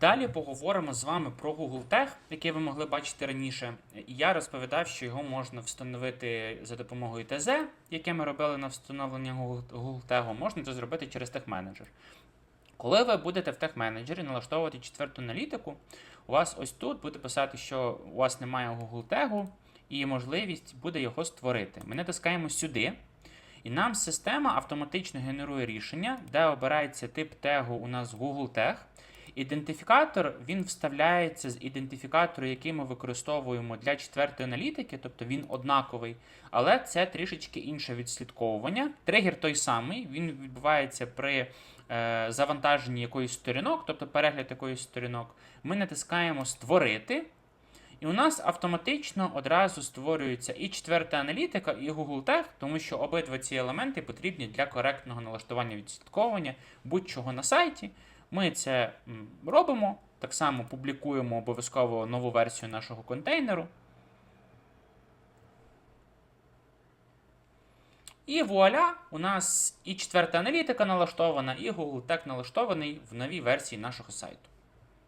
Далі поговоримо з вами про Google Tag, який ви могли бачити раніше. Я розповідав, що його можна встановити за допомогою ТЗ, яке ми робили на встановлення Google Tag, можна це зробити через Tag Manager. Коли ви будете в Tag Manager налаштовувати четверту аналітику, у вас ось тут буде писати, що у вас немає Google Tag, і можливість буде його створити. Ми натискаємо сюди. І нам система автоматично генерує рішення, де обирається тип тегу у нас Google Tag. Ідентифікатор він вставляється з ідентифікатору, який ми використовуємо для четвертої аналітики, тобто він однаковий, але це трішечки інше відслідковування. Тригер той самий, він відбувається при е, завантаженні якоїсь сторінок, тобто перегляд якоїсь сторінок. Ми натискаємо Створити. І у нас автоматично одразу створюється і четверта аналітика, і Google Tag, тому що обидва ці елементи потрібні для коректного налаштування відслідковування будь-чого на сайті. Ми це робимо, так само публікуємо обов'язково нову версію нашого контейнеру. І вуаля, у нас і четверта аналітика налаштована, і Google Tag налаштований в новій версії нашого сайту.